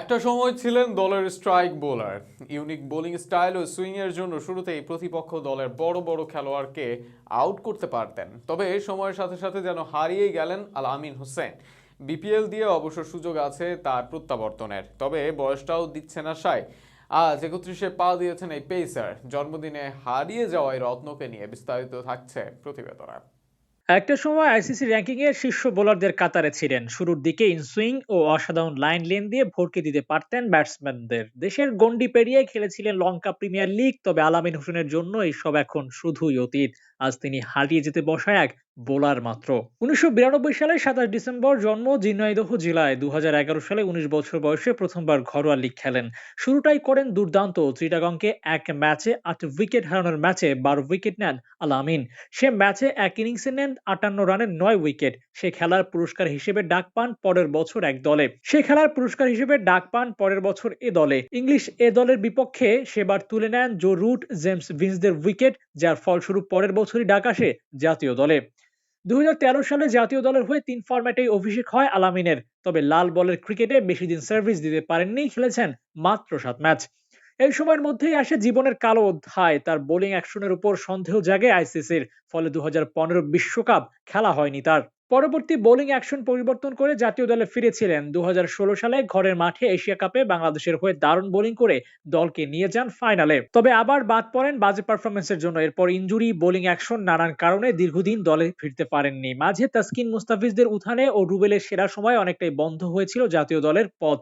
একটা সময় ছিলেন দলের strike bowler. Unique bowling style ও সুইংয়ের জন্য শুরুতেই প্রতিপক্ষ দলের বড় বড় খেলোয়াড়কে আউট করতে পারতেন। তবে সময়ের সাথে সাথে যেন হারিয়েই গেলেন আল আমিন হোসেন। বিপিএল দিয়ে অবশ্য সুযোগ আছে তার প্রত্যাবর্তনের। তবে বয়সটাও দিচ্ছে না সায় আজ একত্রিশে পা দিয়েছেন এই পেসার। জন্মদিনে হারিয়ে যাওয়া এই রত্নকে নিয়ে বিস্তারিত থাকছে প্রতিবেদনা। একটা সময় আইসিসি র্যাঙ্কিং এর শীর্ষ বোলারদের কাতারে ছিলেন। শুরুর দিকে ইনসুইং ও অসাধারণ লাইন লেন দিয়ে ভরকে দিতে পারতেন ব্যাটসম্যানদের। দেশের গন্ডি পেরিয়ে খেলেছিলেন লঙ্কা প্রিমিয়ার লিগ, তবে আলামিন হোসেনের জন্য এইসব এখন শুধুই অতীত। আজ তিনি হারিয়ে যেতে বসা এক বোলার মাত্র। উনিশশো বিরানব্বই সালে সাতাশ ডিসেম্বর জন্ম ঝিনাইদহ জেলায়। দু সালে উনিশ বছর বয়সে প্রথমবার ঘরোয়া লিগ খেলেন। শুরুটাই করেন দুর্দান্ত চিটাগংকে এক ম্যাচে আট উইকেট হারানোর ম্যাচে বারো উইকেট নেন আলামিন সে ম্যাচে এক ইনিংসে নেন আটান্ন রানের নয় উইকেট। সে খেলার পুরস্কার হিসেবে ডাক পান পরের বছর এক দলে। সে খেলার পুরস্কার হিসেবে ডাক পান পরের বছর এ দলে। ইংলিশ এ দলের বিপক্ষে সেবার তুলে নেন জো রুট, জেমস ভিন্সদের উইকেট, যার ফলস্বরূপ পরের বছরই ডাক আসে জাতীয় দলে। দু সালে জাতীয় দলের হয়ে তিন ফরম্যাটেই অভিষেক হয় আলামিনের। তবে লাল বলের ক্রিকেটে বেশি দিন সার্ভিস দিতে পারেননি খেলেছেন মাত্র সাত ম্যাচ এই সময়ের মধ্যেই আসে জীবনের কালো অধ্যায়। তার বোলিং অ্যাকশনের উপর সন্দেহ জাগে আইসিসির। ফলে দু বিশ্বকাপ খেলা হয়নি তার। পরবর্তী বোলিং অ্যাকশন পরিবর্তন করে জাতীয় দলে ফিরেছিলেন। দুহাজার ষোলো সালে ঘরের মাঠে এশিয়া কাপে বাংলাদেশের হয়ে দারুণ বোলিং করে দলকে নিয়ে যান ফাইনালে। তবে আবার বাদ পড়েন বাজে পারফরমেন্সের জন্য। এরপর ইঞ্জুরি বোলিং অ্যাকশন নানান কারণে দীর্ঘদিন দলে ফিরতে পারেননি। মাঝে তাসকিন মুস্তাফিজদের উঠানে ও রুবেলের সেরা সময় অনেকটাই বন্ধ হয়েছিল জাতীয় দলের পথ।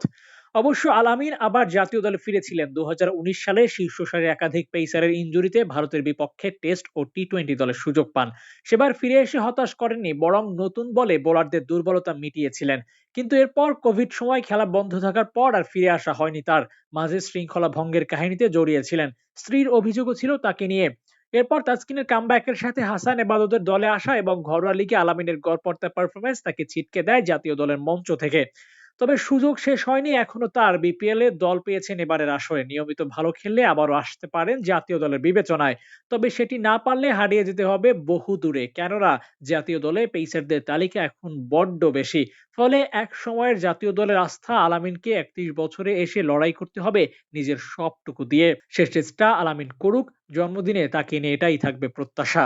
অবশ্য আলামিন আবার জাতীয় দলে ফিরেছিলেন। দু হাজার উনিশ সালে শীর্ষ সারির একাধিক পেসারের ইঞ্জুরিতে ভারতের বিপক্ষে টেস্ট ও টি টোয়েন্টি দলের সুযোগ পান। সেবার ফিরে এসে হতাশ করেননি, বরং নতুন বলে বোলারদের দুর্বলতা মিটিয়েছিলেন। কিন্তু এরপর কোভিড সময় খেলা বন্ধ থাকার পর আর ফিরে আসা হয়নি তার। মাঝে শৃঙ্খলা ভঙ্গের কাহিনীতে জড়িয়েছিলেন। স্ত্রীর অভিযোগও ছিল তাকে নিয়ে। এরপর তাসকিনের কামব্যাকের সাথে হাসান এবাদতের দলে আসা এবং ঘরোয়া লিগে আলামিনের গড়পড়তা পারফরমেন্স তাকে ছিটকে দেয় জাতীয় দলের মঞ্চ থেকে। তবে সুযোগ শেষ হয়নি, এখনও তার বিপিএল এ দল পেয়েছেন এবারের আসরে। নিয়মিত ভালো খেললে আবারও আসতে পারেন জাতীয় দলের বিবেচনায়। তবে সেটি না পারলে হারিয়ে যেতে হবে বহু দূরে। কেননা জাতীয় দলে পেসারদের তালিকা এখন বড্ড বেশি। ফলে এক সময়ের জাতীয় দলের আস্থা আলামিনকে একত্রিশ বছরে এসে লড়াই করতে হবে নিজের সবটুকু দিয়ে। শেষ টেস্টটা আলামিন করুক, জন্মদিনে তাকে নিয়ে এটাই থাকবে প্রত্যাশা।